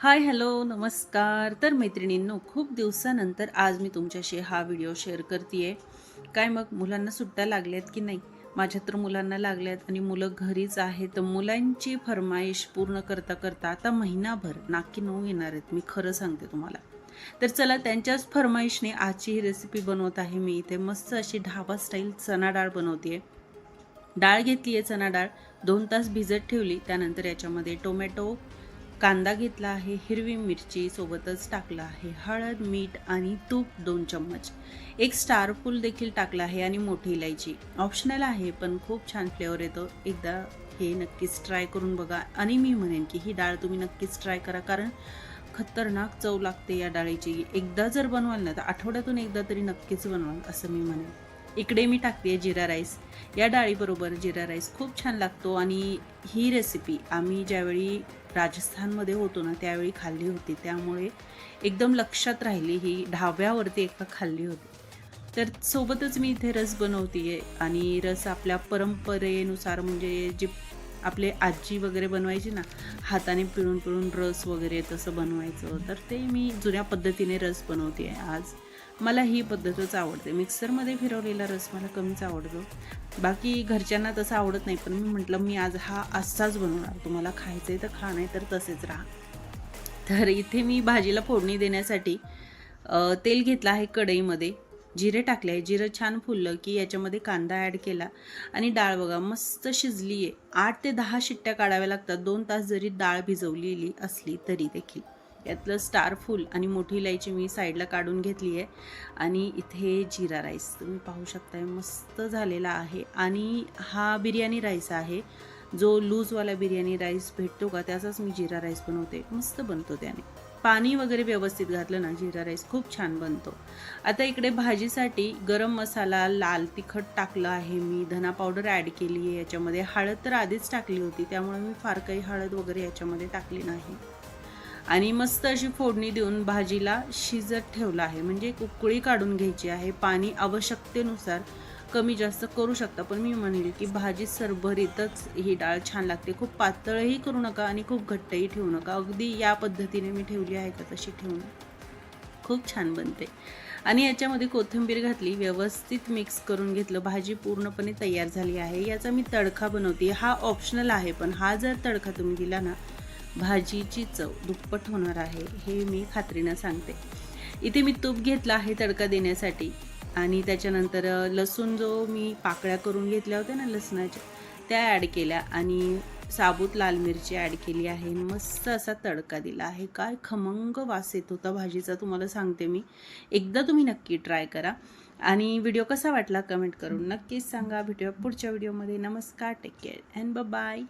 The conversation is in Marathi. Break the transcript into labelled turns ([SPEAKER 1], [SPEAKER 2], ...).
[SPEAKER 1] हाय हॅलो नमस्कार. तर मैत्रिणींनो खूप दिवसानंतर आज मी तुमच्याशी हा व्हिडिओ शेअर करते काय मग मुलांना सुट्ट्या लागल्यात की नाही? माझ्या तर मुलांना लागल्यात आणि मुलं घरीच आहेत. तर मुलांची फरमाईश पूर्ण करता करता आता महिनाभर नाकी नऊ येणार आहेत मी खरं सांगते तुम्हाला. तर चला त्यांच्याच फरमाईशने आजची ही रेसिपी बनवत आहे मी. इथे मस्त अशी ढाबा स्टाईल चना डाळ बनवते डाळ घेतली आहे चना डाळ. दोन तास भिजत ठेवली. त्यानंतर याच्यामध्ये टोमॅटो कांदा घेतला आहे हिरवी मिरची सोबतच टाकला आहे हळद मीठ आणि तूप दोन चम्मच. एक स्टार फूल देखील टाकला आहे आणि मोठी इलायची. ऑप्शनल आहे पण खूप छान फ्लेवर येतो. एकदा हे नक्कीच ट्राय करून बघा. आणि मी म्हणेन की ही डाळ तुम्ही नक्कीच ट्राय करा कारण खतरनाक चव लागते या डाळीची. एकदा जर बनवाल ना तर आठवड्यातून एकदा तरी नक्कीच बनवाल असं मी म्हणेन. इकडे मी टाकते जिरा राईस. या डाळीबरोबर जिरा राईस खूप छान लागतो आणि ही रेसिपी आम्ही ज्यावेळी राजस्थानमध्ये होतो ना त्यावेळी खाल्ली होती. त्यामुळे एकदम लक्षात राहिली ही ढाब्यावरती एका खाल्ली होती. तर सोबतच मी इथे रस बनवते आहे आणि रस आपल्या परंपरेनुसार म्हणजे जे आपले आजी वगैरे बनवायची ना हाताने पिळून पिळून रस वगैरे तसं बनवायचं. तर ते मी जुन्या पद्धतीने रस बनवते आहे आज. मला ही पद्धतच आवडते. मिक्सरमध्ये फिरवलेला रस मला कमीच आवडतो. बाकी घरच्यांना तसं आवडत नाही पण मी म्हटलं मी आज हा असाच बनवणार. तुम्हाला खायचं आहे तर खा नाही तर तसेच राहा. तर इथे मी भाजीला फोडणी देण्यासाठी तेल घेतलं आहे कढईमध्ये. जिरे टाकले आहे. जिरं छान फुललं की याच्यामध्ये कांदा ॲड केला. आणि डाळ बघा मस्त शिजली आहे आठ ते दहा शिट्ट्या काढाव्या लागतात. दोन तास जरी डाळ भिजवलेली असली तरी देखील. यातलं स्टार फूल आणि मोठी इलायची मी साईडला काढून घेतली आहे. आणि इथे जिरा राईस तुम्ही पाहू शकताय मस्त झालेला आहे. आणि हा बिर्याणी राईस आहे. जो लूजवाला बिर्याणी राईस भेटतो का त्याचाच मी जिरा राईस बनवते. मस्त बनतो त्याने. पाणी वगैरे व्यवस्थित घातलं ना जिरा राईस खूप छान बनतो. आता इकडे भाजीसाठी गरम मसाला लाल तिखट टाकलं आहे मी. धना पावडर ॲड केली आहे. याच्यामध्ये हळद तर आधीच टाकली होती त्यामुळे मी फार काही हळद वगैरे याच्यामध्ये टाकली नाही. आणि मस्त अशी फोडणी देऊन भाजीला शिजत ठेवलं आहे. म्हणजे उकळी काढून घ्यायची आहे. पाणी आवश्यकतेनुसार कमी जास्त करू शकता. पण मी म्हणेल की भाजी सरभरीतच ही डाळ छान लागते. खूप पातळही करू नका आणि खूप घट्टही ठेवू नका. अगदी या पद्धतीने मी ठेवली आहे का तशी ठेवून. खूप छान बनते. आणि याच्यामध्ये कोथिंबीर घातली व्यवस्थित मिक्स करून घेतलं. भाजी पूर्णपणे तयार झाली आहे. याचा मी तडका बनवते. हा ऑप्शनल आहे पण हा जर तडका तुम्ही दिला ना भाजीची चव दुप्पट होणार आहे हे मी खात्रीनं सांगते. इथे मी तूप घेतला आहे तडका देण्यासाठी आणि त्याच्यानंतर लसूण जो मी पाकळ्या करून घेतल्या होत्या ना लसणाच्या त्या ॲड केल्या आणि साबूत लाल मिरची ॲड केली आहे. मस्त असा तडका दिला आहे. काय खमंग वास येत होता भाजीचा तुम्हाला सांगते मी. एकदा तुम्ही नक्की ट्राय करा. आणि व्हिडिओ कसा वाटला कमेंट करून नक्कीच सांगा. भेटूया पुढच्या व्हिडिओमध्ये. नमस्कार. Take care. And bye.